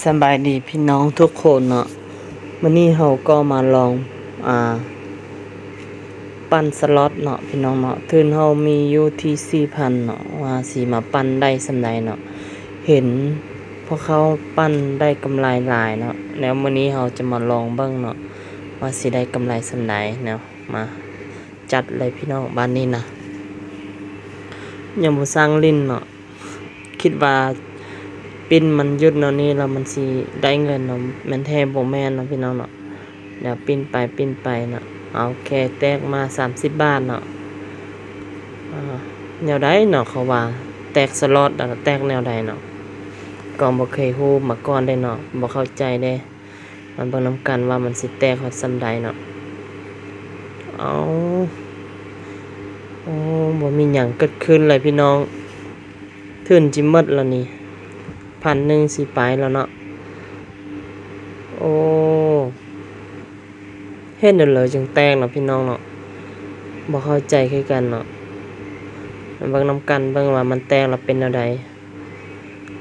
สบายดีพี่น้องทุกคนเนาะวันนี้เราก็มาลอง อ่า ปั้นสล็อตเนาะพี่น้องเนาะทุนเฮามีอยู่ที่4,000เนาะว่าสิมาปั้นได้สำใดเนาะเห็นพวกเขาปั้นได้กำไรหลายเนาะแล้ววันนี้เราจะมาลองบิ่งเนาะว่าสิได้กำไรสำใดเนาะมา จัดเลยพี่น้องบ้านนี้นะยังบ่สร้างลิ้นเนาะคิดว่า ปินมันยุดเนาะนี่แล้วมันสิได้เงินเนาะมันแท้บ่แม่นเนาะพี่น้องเนาะเดี๋ยวปิ้นไปปิ้นไปเนาะเอาแค่แตกมา30บาทเนาะแนวใดเนาะเขาว่า แตกสล็อตแตกแนวใดเนาะก็บ่เคยฮู้มาก่อนได้เนาะบ่เข้าใจเด้มันเบิ่งนํกันว่ามันสิแตกฮอดซำใดเนาะเอาโอ้บ่มีหยังเกิดขึ้นเลยพี่น้อง ทื่นจิหมดแล้วนี่ พันหนึ่งสิไปแล้วเนาะ โอ้เฮ็ดเดี๋ยวเลยจึงแตกเนาะพี่น้องเนาะบ่เข้าใจคือกันเนาะเบิ่งนำกันเบิ่งว่ามันแตกแล้วเป็นแนวใด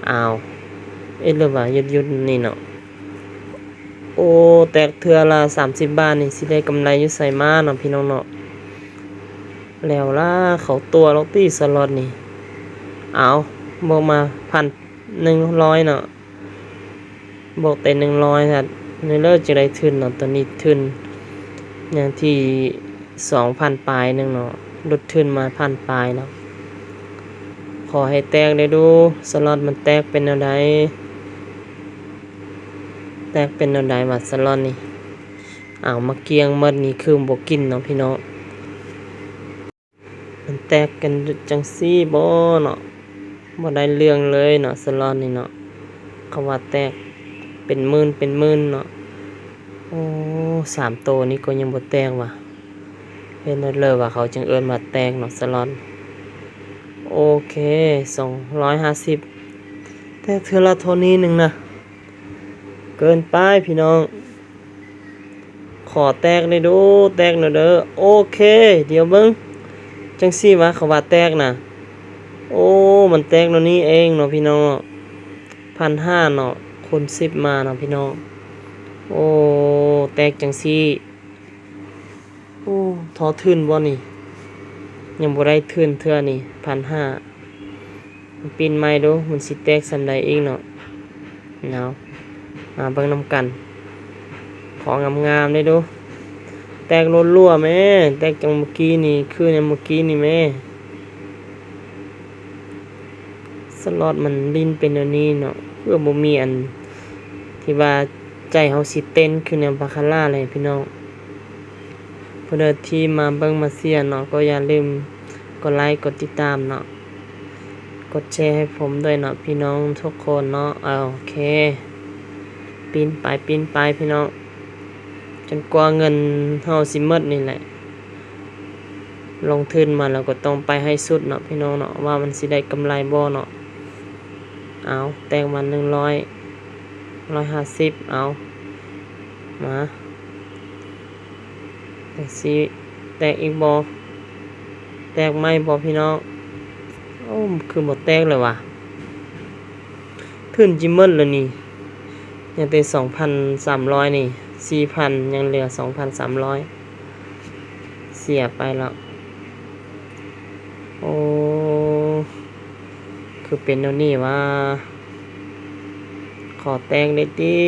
อ้าวเอ๊ะหรือว่าหยุดนี่เนาะ โอ้แตกเทื่อละ30บบาทนี่สิได้กำไรอยู่ไสมาเนาะพี่น้องเนาะ แล้วล่ะเขาตัวล็อกตี้สล็อตนี่ เอาบอกมาพัน หนึ่งร้อยเนาะบอกแต่หนึ่งร้อยครับในเลิกจะได้ทุนเนาะตอนนี้ทุนอย่างที่สองพันปลายหนึ่งเนาะลดทุนมาพันปลายเนาะขอให้แตกได้ดูสล็อตมันแตกเป็นแนวใดแตกเป็นแนวใดวัดสล็อตนี่อ้าวมาเกียงหมดนี่คือบกินเนาะพี่น้องมันแตกกันจังซี่บ่เนาะ บ่ได้เรื่องเลยเนาะสลอนนี่เนาะเขว่าแตกเป็นหมื่นเป็นหมื่นเนาะโอ้สามโตวนี้ก็ยังบ่แตกว่ะเห็นได้เลยว่าเขาจึงเอิ้นว่าแตกเนาะสลอนโอเคสองร้อยห้าสิบแตกเทอละเท่านี้หนึ่งนะ เกินไปพี่น้อง ขอแตกเลยดู แตกหน่อยเด้อโอเค เดี๋ยวเบิ่งจังซี่วะเขาว่าแตกน่ะ โอ้ มันแตกเนาะนี่เองเนาะพี่น้องพันห้าเนาะคูณสิบมาเนาะพี่น้อง โอ้ แตกจังซี่ โอ้ทอทื่นบ่นี่ ยังบ่ได้ทื่นเทื่อนี่พันห้าปีนไม้ดูมันสิแตกสันใดเองเนาะเนาะมาเบิ่งนำกัน ของงามๆได้ดู แตกรั่วแม่ แตกจังเมื่อกี้นี่ คือในเมื่อกี้นี่แม่ สล็อตมันลิ้นเป็นอันนี้เนาะเพื่อบ่มีอัน ที่ว่าใจเฮาสิเต้นคือแนวบาคาร่าเลยพี่น้องเพื่อที่มาเบิ่งมาเสียเนาะก็อย่าลืมกดไลค์กดติดตามเนาะกดแชร์ให้ผมด้วยเนาะพี่น้องทุกคนเนาะเอาโอเคปีนไปปีนไปพี่น้องจนกว่าเงินเฮาสิหมดนี่แหละ ลงทุนมาแล้วก็ต้องไปให้สุดเนาะพี่น้องเนาะว่ามันสิได้กำไรบ่เนาะ เอาแตงมันหนึ่งร้อยร้อยห้าสิบเอามาแตกสีแตกอีกบอแตกไม่บอพี่น้องโอ้คือหมดแตกเลยว่ะขึ้นจิมเมิลเลยนี่ยังเป็นสองพันสามร้อยนี่สี่พันยังเหลือสองพันสามร้อยเสียไปแล้ว โอ้ คือเป็นแนวนี้ว่า ขอแตงได้ดี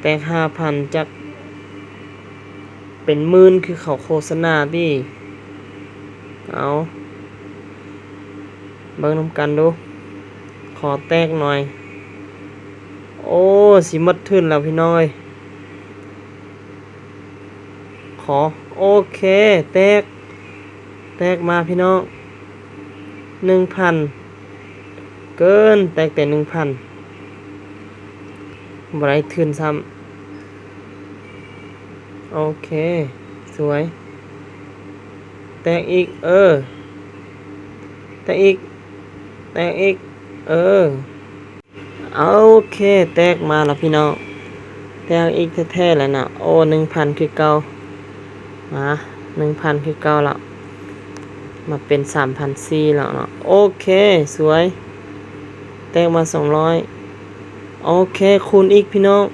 แตงห้าพันจัก เป็นหมื่นคือเขาโฆษณาดิเอาเบิ่งน้ำกันดู ขอแตกหน่อย โอ้สิมัดทึนแล้วพี่น้อย ขอ โอเค แตก แตกมาพี่น้อง หนึ่งพันเกินแตกแต่หนึ่งพันบไรทืนซ้ำโอเค สวย แตกอีก เออ แตกอีก แตกอีก เออ โอเค แตกมาแล้วพี่น้อง แตกอีกแท้ๆแล้วนะโอ้หนึ่งพันคือเก่ามาหนึ่งพันคือเก่าแล้ว มาเป็นสามพันสี่แล้วเนาะโอเค สวย แตกมาสองร้อยโอเค คูณอีกพี่น้อง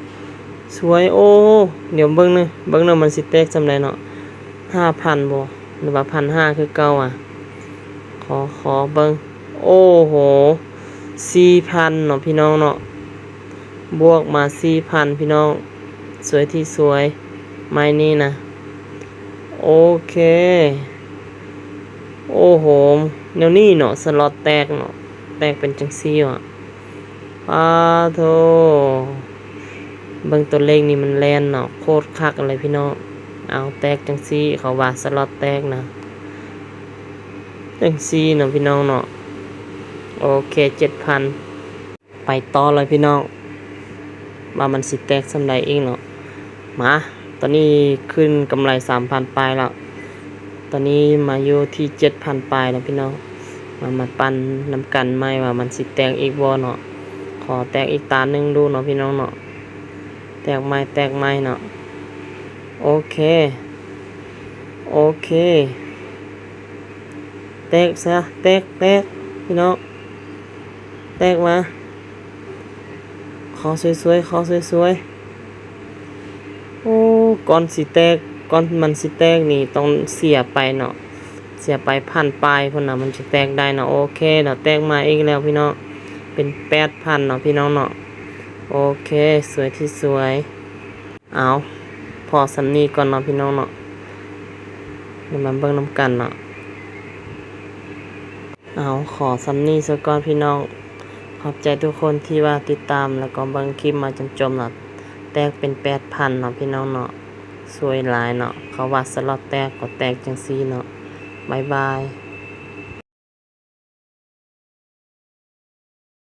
สวยโอ้ เดี๋ยวเบิ่งหนึงเบิ่งนึงมันสิแตกจำได้เนาะห้าพันบ่หรือว่าพันห้าคือเก่าอะ ขอขอเบิ่งโอ้โหสี่พันเนาะพี่น้องเนาะบวกมาสี่พันพี่น้อง สวยที่สวย ไม้นี้นะ โอเค โอ้โหแนวนี้เนาะสล็อตแตกเนาะแตกเป็นจังซี่อะปาโทเบิ่งตัวเลขนี่มันแลนเนาะโคตรคักอะไรพี่น้องเอาแตกจังซี่เขาว่าสล็อตแตกนะจังซี่เนาะพี่น้องเนาะโอเคเจ็ดพันไปต่อเลยพี่น้องว่ามันสิแตกสำใดเองเนาะมาตอนนี้ขึ้นกำไรสามพันปลายแล้ว ตอนนี้มาอยู่ที่เจ็ดพันปลายแล้วพี่น้องมามาปันน้ำกันไหมว่ามันสิแตกอีกบ่เนาะขอแตกอีกตาหนึ่งดูเนาะพี่น้องเนาะแตกไม้แตกไม้เนาะโอเค โอเค แตกซะแตกแตกพี่น้องแตกมาขอสวยๆขอสวยๆโอ้ก่อนสิแตก ก่อนมันสิแตกนี่ต้องเสียไปเนาะเสียไปพันปลายพุ่นน่ะมันจะแตกได้เนาะโอเคเนาะแตกมาอีกแล้วพี่น้องเป็นแปดพันเนาะพี่น้องเนาะโอเค สวยที่สวย เอาพอสำนีก่อนเนาะพี่น้องเนาะเดี๋ยวมาเบิ่งน้ำกันเนาะเอาขอสำนีซะก่อนพี่น้อง ขอบใจทุกคนที่ว่าติดตามแล้วก็เบิ่งคลิปมาจนจบเนาะแตกเป็นแปดพันเนาะพี่น้องเนาะ สวยหลายเนาะ เขาว่าสล็อตแตกก็แตกจังซี่เนาะบายบาย